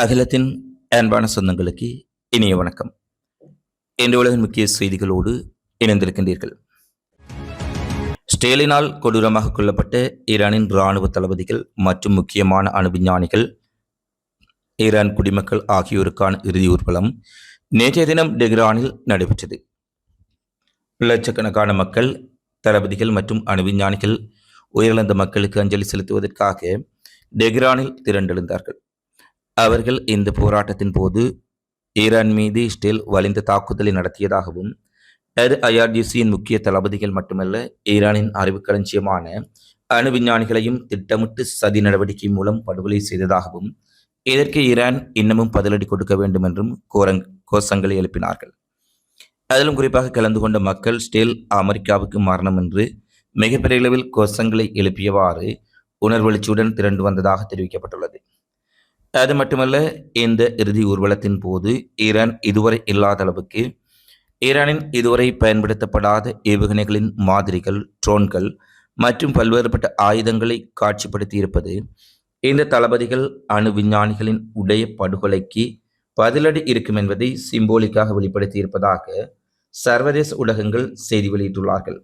அகிலத்தின் அன்பான சொந்தங்களுக்கு இனிய வணக்கம். இன்று உலகின் முக்கிய செய்திகளோடு இணைந்திருக்கின்றீர்கள். ஸ்டேலினால் கொடூரமாக கொல்லப்பட்ட ஈரானின் இராணுவ தளபதிகள் மற்றும் முக்கியமான அணு விஞ்ஞானிகள் ஈரான் குடிமக்கள் ஆகியோருக்கான இறுதி ஊர்வலம் நேற்றைய தினம் டெஹ்ரானில் நடைபெற்றது. லட்சக்கணக்கான மக்கள் தளபதிகள் மற்றும் அணு விஞ்ஞானிகள் உயிரிழந்த மக்களுக்கு அஞ்சலி செலுத்துவதற்காக டெஹ்ரானில் திரண்டெழுந்தார்கள். அவர்கள் இந்த போராட்டத்தின் போது ஈரான் மீது இஸ்ரேல் வலிந்த தாக்குதலை நடத்தியதாகவும் அது ஐஆர்டிசியின் முக்கிய தளபதிகள் மட்டுமல்ல ஈரானின் அறிவுக்களஞ்சியமான அணு விஞ்ஞானிகளையும் திட்டமிட்டு சதி நடவடிக்கை மூலம் படுகொலை செய்ததாகவும் இதற்கு ஈரான் இன்னமும் பதிலடி கொடுக்க வேண்டும் என்றும் கோரங் கோஷங்களை எழுப்பினார்கள். அதிலும் குறிப்பாக கலந்து கொண்ட மக்கள் ஸ்டேல் அமெரிக்காவுக்கு மரணம் என்று மிகப்பெரிய அளவில் கோஷங்களை எழுப்பியவாறு உணர்வெழுச்சியுடன் திரண்டு வந்ததாக தெரிவிக்கப்பட்டுள்ளது. அது மட்டுமல்ல இந்த இறுதி ஊர்வலத்தின் போது ஈரான் இதுவரை இல்லாத அளவுக்கு ஈரானின் இதுவரை பயன்படுத்தப்படாத ஏவுகணைகளின் மாதிரிகள் ட்ரோன்கள் மற்றும் பல்வேறுபட்ட ஆயுதங்களை காட்சிப்படுத்தியிருப்பது இந்த தளபதிகள் அணு விஞ்ஞானிகளின் உடைய படுகொலைக்கு பதிலடி இருக்கும் என்பதை சிம்போலிக்காக வெளிப்படுத்தியிருப்பதாக சர்வதேச ஊடகங்கள் செய்தி வெளியிட்டுள்ளார்கள்.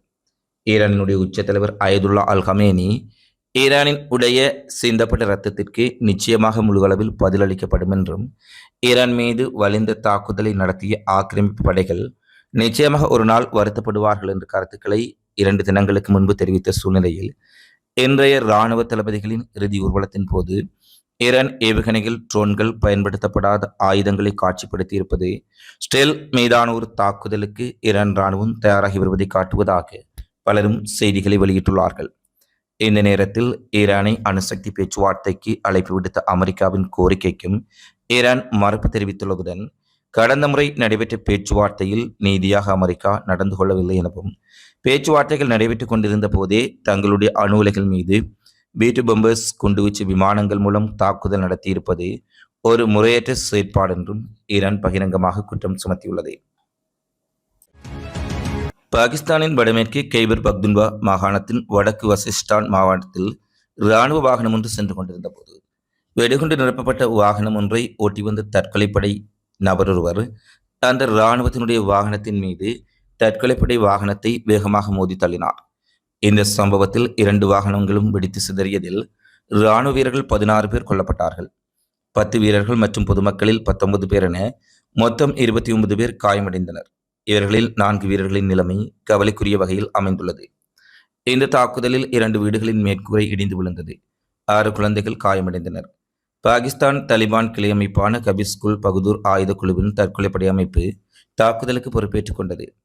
ஈரானினுடைய உச்ச தலைவர் அயதுல்லா அல் ஹமேனி ஈரானின் உடைய சிந்தப்பட்ட இரத்தத்திற்கு நிச்சயமாக முழுவளவில் பதிலளிக்கப்படும் என்றும் ஈரான் மீது வலிந்த தாக்குதலை நடத்திய ஆக்கிரமிப்பு படைகள் நிச்சயமாக ஒரு நாள் வருத்தப்படுவார்கள் என்ற கருத்துக்களை இரண்டு தினங்களுக்கு முன்பு தெரிவித்த சூழ்நிலையில் இன்றைய இராணுவ தளபதிகளின் இறுதி ஊர்வலத்தின் போது ஈரான் ஏவுகணைகள் ட்ரோன்கள் பயன்படுத்தப்படாத ஆயுதங்களை காட்சிப்படுத்தியிருப்பது ஸ்டெல் மீதான ஒரு தாக்குதலுக்கு ஈரான் இராணுவம் தயாராகி வருவதை காட்டுவதாக பலரும் செய்திகளை வெளியிட்டுள்ளார்கள். இந்த நேரத்தில் ஈரானை அணுசக்தி பேச்சுவார்த்தைக்கு அழைப்பு விடுத்த அமெரிக்காவின் கோரிக்கைக்கும் ஈரான் மறுப்பு தெரிவித்துள்ளதுடன் கடந்த முறை நடைபெற்ற பேச்சுவார்த்தையில் நீதியாக அமெரிக்கா நடந்து கொள்ளவில்லை எனவும் பேச்சுவார்த்தைகள் நடைபெற்றுக் கொண்டிருந்த போதே தங்களுடைய அணு உலைகள் மீது பீட்டு பம்பர்ஸ் குண்டுவீச்சு விமானங்கள் மூலம் தாக்குதல் நடத்தியிருப்பது ஒரு முறையற்ற செயற்பாடு என்றும் ஈரான் பகிரங்கமாக குற்றம் சுமத்தியுள்ளது. பாகிஸ்தானின் வடமேற்கு கைபர் பக்துன்வா மாகாணத்தின் வடக்கு வசிஸ்டான் மாவட்டத்தில் இராணுவ வாகனம் ஒன்று சென்று கொண்டிருந்த போது வெடிகுண்டு நிரப்பப்பட்ட வாகனம் ஒன்றை ஓட்டி வந்த தற்கொலைப்படை நபரொருவர் அந்த இராணுவத்தினுடைய வாகனத்தின் மீது தற்கொலைப்படை வாகனத்தை வேகமாக மோதி தள்ளினார். இந்த சம்பவத்தில் இரண்டு வாகனங்களும் வெடித்து சிதறியதில் இராணுவ வீரர்கள் பதினாறு பேர் கொல்லப்பட்டார்கள். பத்து வீரர்கள் மற்றும் பொதுமக்களில் பத்தொன்பது பேர் என மொத்தம் இருபத்தி ஒன்பது பேர் காயமடைந்தனர். இவர்களில் நான்கு வீரர்களின் நிலைமை கவலைக்குரிய வகையில் அமைந்துள்ளது. இந்த தாக்குதலில் இரண்டு வீடுகளின் மேற்கூரை இடிந்து விழுந்தது. ஆறு குழந்தைகள் காயமடைந்தனர். பாகிஸ்தான் தலிபான் கிளையமைப்பான கபிஸ்குல் பகுதூர் ஆயுத குழுவின் தற்கொலைப்படை அமைப்பு தாக்குதலுக்கு பொறுப்பேற்றுக் கொண்டது.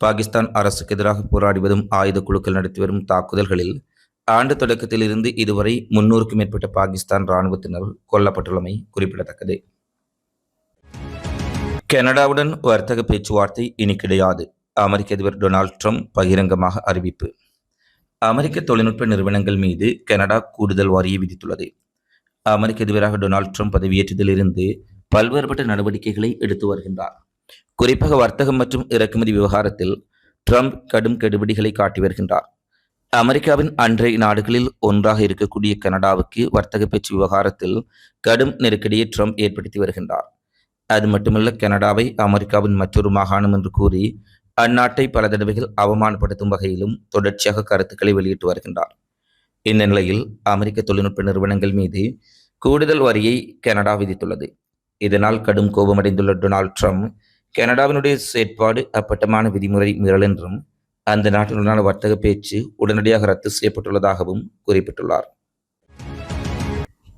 பாகிஸ்தான் அரசுக்கு எதிராக போராடி வரும் ஆயுத குழுக்கள் நடத்தி வரும் தாக்குதல்களில் ஆண்டு தொடக்கத்திலிருந்து இதுவரை முன்னூறுக்கும் மேற்பட்ட பாகிஸ்தான் இராணுவத்தினர் கொல்லப்பட்டுள்ளமை குறிப்பிடத்தக்கது. கனடாவுடன் வர்த்தக பேச்சுவார்த்தை இனி கிடையாது அமெரிக்க அதிபர் டொனால்ட் ட்ரம்ப் பகிரங்கமாக அறிவிப்பு. அமெரிக்க தொழில்நுட்ப நிறுவனங்கள் மீது கனடா கூடுதல் வரியை விதித்துள்ளது. அமெரிக்க அதிபராக டொனால்ட் ட்ரம்ப் பதவியேற்றதிலிருந்து பல்வேறுபட்ட நடவடிக்கைகளை எடுத்து வருகின்றார். குறிப்பாக வர்த்தகம் மற்றும் இறக்குமதி விவகாரத்தில் ட்ரம்ப் கடும் கெடுபிடிகளை காட்டி வருகின்றார். அமெரிக்காவின் அன்றைய நாடுகளில் ஒன்றாக இருக்கக்கூடிய கனடாவுக்கு வர்த்தக பேச்சு விவகாரத்தில் கடும் நெருக்கடியை ட்ரம்ப் ஏற்படுத்தி வருகின்றார். அது மட்டுமல்ல கனடாவை அமெரிக்காவின் மற்றொரு மாகாணம் என்று கூறி அந்நாட்டை பல தடவைகள் அவமானப்படுத்தும் வகையிலும் தொடர்ச்சியாக கருத்துக்களை வெளியிட்டு வருகின்றார். இந்த நிலையில் அமெரிக்க தொழில்நுட்ப நிறுவனங்கள் மீது கூடுதல் வரியை கனடா விதித்துள்ளது. இதனால் கடும் கோபமடைந்துள்ள டொனால்ட் ட்ரம்ப் கனடாவினுடைய செயற்பாடு அப்பட்டமான விதிமுறை மீறல் என்றும் அந்த நாட்டினுடனான வர்த்தக பேச்சு உடனடியாக ரத்து செய்யப்பட்டுள்ளதாகவும் குறிப்பிட்டுள்ளார்.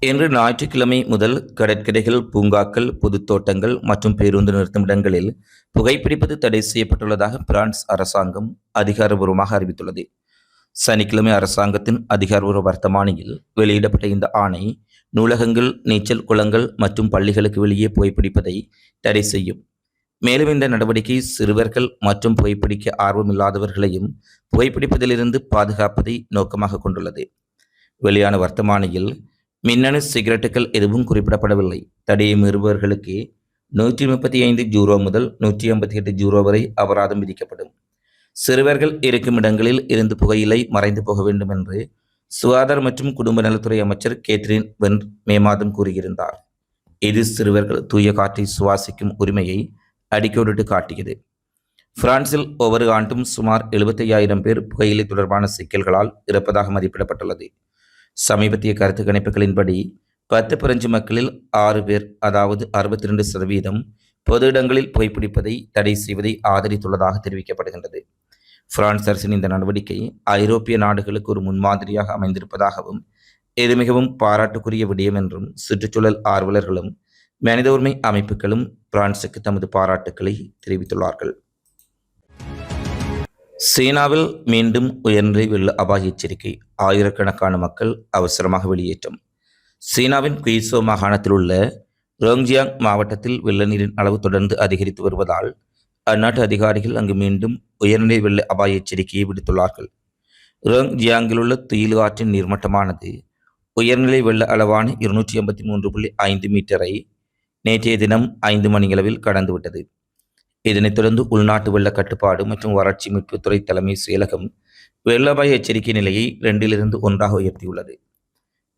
இன்று ஞாயிற்றுக்கிழமை முதல் கடற்கரைகள் பூங்காக்கள் பொதுத்தோட்டங்கள் மற்றும் பேருந்து நிறுத்துமிடங்களில் புகைப்பிடிப்பது தடை செய்யப்பட்டுள்ளதாக பிரான்ஸ் அரசாங்கம் அதிகாரபூர்வமாக அறிவித்துள்ளது. சனிக்கிழமை அரசாங்கத்தின் அதிகாரபூர்வ வர்த்தமானியில் வெளியிடப்பட்ட இந்த ஆணை நூலகங்கள் நீச்சல் குளங்கள் மற்றும் பள்ளிகளுக்கு வெளியே புகைப்பிடிப்பதை தடை செய்யும். மேலும் இந்த நடவடிக்கை சிறுவர்கள் மற்றும் புகைப்பிடிக்க ஆர்வமில்லாதவர்களையும் புகைப்பிடிப்பதிலிருந்து பாதுகாப்பதை நோக்கமாக கொண்டுள்ளது. வெளியான வர்த்தமானியில் மின்னணு சிகரெட்டுகள் எதுவும் குறிப்பிடப்படவில்லை. தடையை மீறுபவர்களுக்கு நூற்றி முப்பத்தி ஐந்து ஜூரோ முதல் நூற்றி ஐம்பத்தி எட்டு ஜூரோ வரை அபராதம் விதிக்கப்படும். சிறுவர்கள் இருக்கும் இடங்களில் இருந்து புகையிலை மறைந்து போக வேண்டும் என்று சுகாதார மற்றும் குடும்ப நலத்துறை அமைச்சர் கேத்ரின் வென் மே மாதம் கூறியிருந்தார். இது சிறுவர்கள் தூய காற்றை சுவாசிக்கும் உரிமையை அடிக்கோடிட்டு காட்டியது. பிரான்சில் ஒவ்வொரு ஆண்டும் சுமார் 75000 பேர் புகையிலை தொடர்பான சிக்கல்களால் இறப்பதாக மதிப்பிடப்பட்டுள்ளது. சமீபத்திய கருத்து கணிப்புகளின்படி பத்து பிரெஞ்சு மக்களில் ஆறு பேர் அதாவது அறுபத்தி ரெண்டு சதவீதம் பொது இடங்களில் புகைப்பிடிப்பதை தடை செய்வதை ஆதரித்துள்ளதாக தெரிவிக்கப்படுகின்றது. பிரான்ஸ் அரசின் இந்த நடவடிக்கை ஐரோப்பிய நாடுகளுக்கு ஒரு முன்மாதிரியாக அமைந்திருப்பதாகவும் இது மிகவும் பாராட்டுக்குரிய விடயம் என்றும் சுற்றுச்சூழல் ஆர்வலர்களும் மனித உரிமை அமைப்புகளும் பிரான்சுக்கு தமது பாராட்டுக்களை தெரிவித்துள்ளார்கள். சீனாவில் மீண்டும் உயர்நிலை வெள்ள அபாய எச்சரிக்கை ஆயிரக்கணக்கான மக்கள் அவசரமாக வெளியேற்றம். சீனாவின் குயிசோ மாகாணத்தில் உள்ள ரோங்ஜியாங் மாவட்டத்தில் வெள்ள நீரின் அளவு தொடர்ந்து அதிகரித்து வருவதால் அந்நாட்டு அதிகாரிகள் அங்கு மீண்டும் உயர்நிலை வெள்ள அபாய எச்சரிக்கையை விடுத்துள்ளார்கள். ரோங்ஜியாங்கில் உள்ள துயிலு ஆற்றின் நீர்மட்டமானது உயர்நிலை வெள்ள அளவான இருநூற்றி எண்பத்தி மூன்று புள்ளி ஐந்து மீட்டரை நேற்றைய தினம் ஐந்து மணியளவில் கடந்துவிட்டது. இதனைத் தொடர்ந்து உள்நாட்டு வெள்ள கட்டுப்பாடு மற்றும் வறட்சி மீட்புத்துறை தலைமை செயலகம் வெள்ள அபாய எச்சரிக்கை நிலையை இரண்டிலிருந்து ஒன்றாக உயர்த்தியுள்ளது.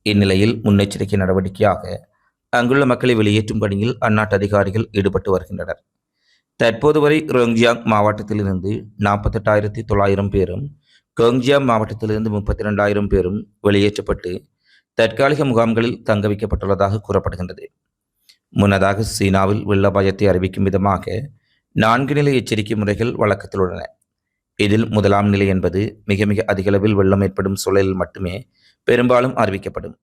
இந்நிலையில் முன்னெச்சரிக்கை நடவடிக்கையாக அங்குள்ள மக்களை வெளியேற்றும் பணியில் அந்நாட்டு அதிகாரிகள் ஈடுபட்டு வருகின்றனர். தற்போது வரை ரோங்ஜியாங் மாவட்டத்திலிருந்து நாற்பத்தெட்டாயிரத்தி தொள்ளாயிரம் பேரும் கோங்ஜியாங் மாவட்டத்திலிருந்து முப்பத்தி ரெண்டாயிரம் பேரும் வெளியேற்றப்பட்டு தற்காலிக முகாம்களில் தங்க வைக்கப்பட்டுள்ளதாக கூறப்படுகின்றது. முன்னதாக சீனாவில் வெள்ளபாயத்தை அறிவிக்கும் விதமாக நான்கு நிலை எச்சரிக்கை முறைகள் வழக்கத்தில் உள்ளன. இதில் முதலாம் நிலை என்பது மிக மிக அதிகளவில் வெள்ளம் ஏற்படும் சூழலில் மட்டுமே பெரும்பாலும் அறிவிக்கப்படும்.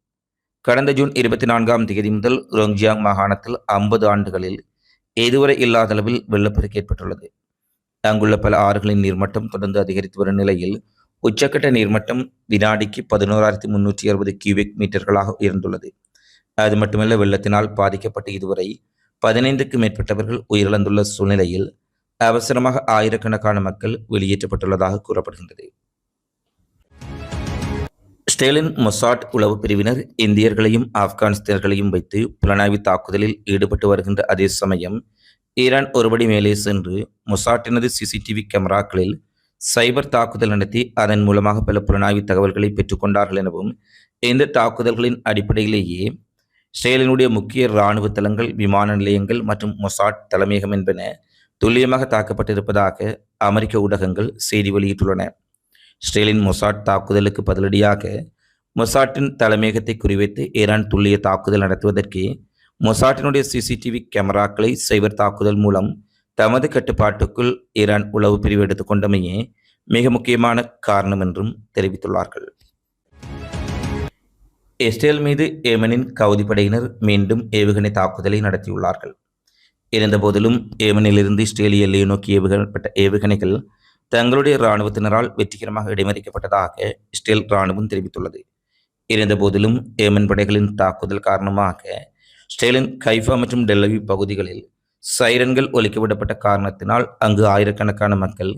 கடந்த ஜூன் இருபத்தி நான்காம் தேதி முதல் ரோங்ஜியாங் மாகாணத்தில் ஐம்பது ஆண்டுகளில் இதுவரை இல்லாத அளவில் வெள்ளப்பெருக்கு ஏற்பட்டுள்ளது. அங்குள்ள பல ஆறுகளின் நீர்மட்டம் தொடர்ந்து அதிகரித்து வரும் நிலையில் உச்சக்கட்ட நீர்மட்டம் வினாடிக்கு பதினோராயிரத்தி முன்னூற்றி அறுபது கியூபிக் மீட்டர்களாக உயர்ந்துள்ளது. அது மட்டுமல்ல வெள்ளத்தினால் பாதிக்கப்பட்டு இதுவரை பதினைந்துக்கு மேற்பட்டவர்கள் உயிரிழந்துள்ள சூழ்நிலையில் அவசரமாக ஆயிரக்கணக்கான மக்கள் வெளியேற்றப்பட்டுள்ளதாக கூறப்படுகின்றது. ஸ்டேலின் மொசாட் உளவு பிரிவினர் இந்தியர்களையும் ஆப்கானிஸ்தர்களையும் வைத்து புலனாய்வு தாக்குதலில் ஈடுபட்டு வருகின்ற அதே சமயம் ஈரான் ஒருபடி மேலே சென்று மொசாட்டினது சிசிடிவி கேமராக்களில் சைபர் தாக்குதல் நடத்தி அதன் மூலமாக பல புலனாய்வு தகவல்களை பெற்றுக்கொண்டார்கள் எனவும் இந்த தாக்குதல்களின் அடிப்படையிலேயே இஸ்ரேலினுடைய முக்கிய இராணுவ தளங்கள் விமான நிலையங்கள் மற்றும் மொசாட் தலைமையகம் என்பன துல்லியமாக தாக்கப்பட்டிருப்பதாக அமெரிக்க ஊடகங்கள் செய்தி வெளியிட்டுள்ளன. இஸ்ரேலின் மொசாட் தாக்குதலுக்கு பதிலடியாக மொசாட்டின் தலைமையகத்தை குறிவைத்து ஈரான் துல்லிய தாக்குதல் நடத்துவதற்கு மொசாட்டினுடைய சிசிடிவி கேமராக்களை சைபர் தாக்குதல் மூலம் தமது கட்டுப்பாட்டுக்குள் ஈரான் உளவு பிரிவு எடுத்துக்கொண்டமையே மிக முக்கியமான காரணம் என்றும் தெரிவித்துள்ளார்கள். இஸ்ரேல் மீது ஏமனின் கவுதி படையினர் மீண்டும் ஏவுகணை தாக்குதலை நடத்தியுள்ளார்கள். இருந்தபோதிலும் ஏமனிலிருந்து இஸ்ரேலிய எல்லையை நோக்கி ஏவுகப்பட்ட ஏவுகணைகள் தங்களுடைய இராணுவத்தினரால் வெற்றிகரமாக இடைமறிக்கப்பட்டதாக இஸ்ரேல் இராணுவம் தெரிவித்துள்ளது. இருந்தபோதிலும் ஏமன் படைகளின் தாக்குதல் காரணமாக இஸ்ரேலின் கைஃபா மற்றும் டெல்லவி பகுதிகளில் சைரன்கள் ஒலிக்கவிடப்பட்ட காரணத்தினால் அங்கு ஆயிரக்கணக்கான மக்கள்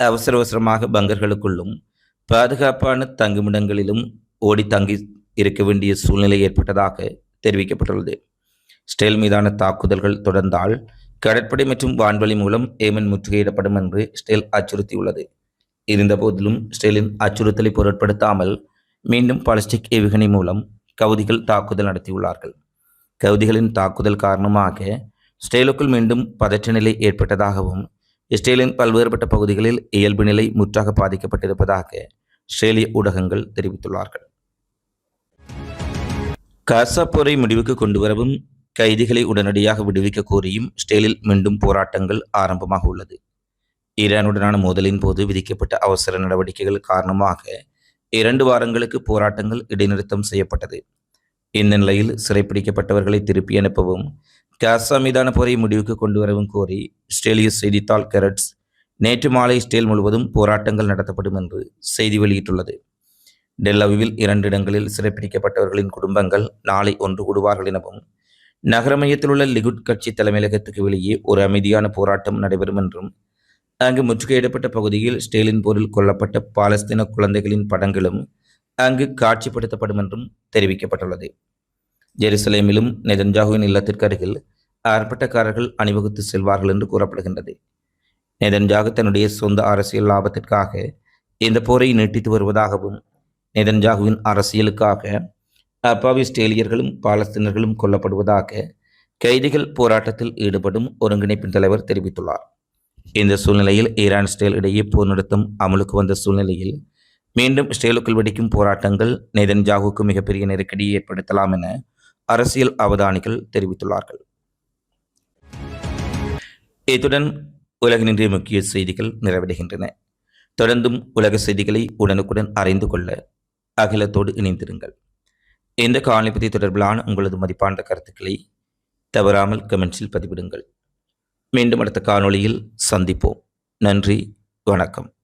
அவசர அவசரமாக பங்கர்களுக்குள்ளும் பாதுகாப்பான தங்குமிடங்களிலும் ஓடி தங்கி இருக்க வேண்டிய சூழ்நிலை ஏற்பட்டதாக தெரிவிக்கப்பட்டுள்ளது. ஸ்டேல் மீதான தாக்குதல்கள் தொடர்ந்தால் கடற்படை மற்றும் வான்வழி மூலம் ஏமன் முற்றுகையிடப்படும் என்று ஸ்டேல் அச்சுறுத்தியுள்ளது. இருந்தபோதிலும் ஸ்டேலின் அச்சுறுத்தலை பொருட்படுத்தாமல் மீண்டும் பாலிஸ்டிக் ஏவுகணை மூலம் கவுதிகள் தாக்குதல் நடத்தியுள்ளார்கள். கவுதிகளின் தாக்குதல் காரணமாக ஸ்டேலுக்குள் மீண்டும் பதற்ற நிலை ஏற்பட்டதாகவும் இஸ்ரேலின் பல்வேறுபட்ட பகுதிகளில் இயல்பு நிலை முற்றாக பாதிக்கப்பட்டிருப்பதாக இஸ்ரேலிய ஊடகங்கள் தெரிவித்துள்ளார்கள். காசா போரை முடிவுக்கு கொண்டுவரவும் கைதிகளை உடனடியாக விடுவிக்க கோரியும் ஸ்டேலில் மீண்டும் போராட்டங்கள் ஆரம்பமாக உள்ளது. ஈரானுடனான மோதலின் போது விதிக்கப்பட்ட அவசர நடவடிக்கைகள் காரணமாக இரண்டு வாரங்களுக்கு போராட்டங்கள் இடைநிறுத்தம் செய்யப்பட்டது. இந்த நிலையில் சிறைப்பிடிக்கப்பட்டவர்களை திருப்பி அனுப்பவும் காசா மீதான போரை முடிவுக்கு கொண்டு வரவும் கோரி ஸ்டேலிய செய்தித்தாள் கெரட்ஸ் நேற்று மாலை ஸ்டேல் முழுவதும் போராட்டங்கள் நடத்தப்படும் என்று செய்தி வெளியிட்டுள்ளது. டெல்லவிவில் இரண்டு இடங்களில் சிறைப்பிடிக்கப்பட்டவர்களின் குடும்பங்கள் நாளை ஒன்று கூடுவார்கள் எனவும் நகர மையத்தில் உள்ள லிகுட் கட்சி தலைமையகத்துக்கு வெளியே ஒரு அமைதியான போராட்டம் நடைபெறும் என்றும் அங்கு முற்றுகையிடப்பட்ட பகுதியில் ஸ்டேலின் போரில் கொல்லப்பட்ட பாலஸ்தீன குழந்தைகளின் படங்களும் அங்கு காட்சிப்படுத்தப்படும் என்றும் தெரிவிக்கப்பட்டுள்ளது. ஜெருசலேமிலும் நெதன்ஜாகுவின் இல்லத்திற்கு அருகில் ஆர்ப்பாட்டக்காரர்கள் அணிவகுத்து செல்வார்கள் என்று கூறப்படுகின்றது. நெதன்ஜாகு தன்னுடைய சொந்த அரசியல் லாபத்திற்காக இந்த போரை நீட்டித்து வருவதாகவும் நெதன்ஜாகுவின் அரசியலுக்காக அப்பாவிஸ்டேலியர்களும் பாலஸ்தீனர்களும் கொல்லப்படுவதாக கைதிகள் போராட்டத்தில் ஈடுபடும் ஒருங்கிணைப்பின் தலைவர் தெரிவித்துள்ளார். இந்த சூழ்நிலையில் ஈரான் ஸ்டேல் இடையே போர் நிறுத்தம் அமலுக்கு வந்த சூழ்நிலையில் மீண்டும் ஸ்டேலுக்குள் வெடிக்கும் போராட்டங்கள் நெதன்ஜாகுக்கு மிகப்பெரிய நெருக்கடியை ஏற்படுத்தலாம் என அரசியல் அவதானிகள் தெரிவித்துள்ளார்கள். இத்துடன் உலகினின்றைய முக்கிய செய்திகள் நிறைவடைகின்றன. தொடர்ந்தும் உலக செய்திகளை உடனுக்குடன் அறிந்து கொள்ள அகிலத்தோடு இணைந்திருங்கள். இந்த காணொலி பற்றி தொடர்பிலான உங்களது மதிப்பான கருத்துக்களை தவறாமல் கமெண்ட்ஸில் பதிவிடுங்கள். மீண்டும் அடுத்த காணொளியில் சந்திப்போம். நன்றி வணக்கம்.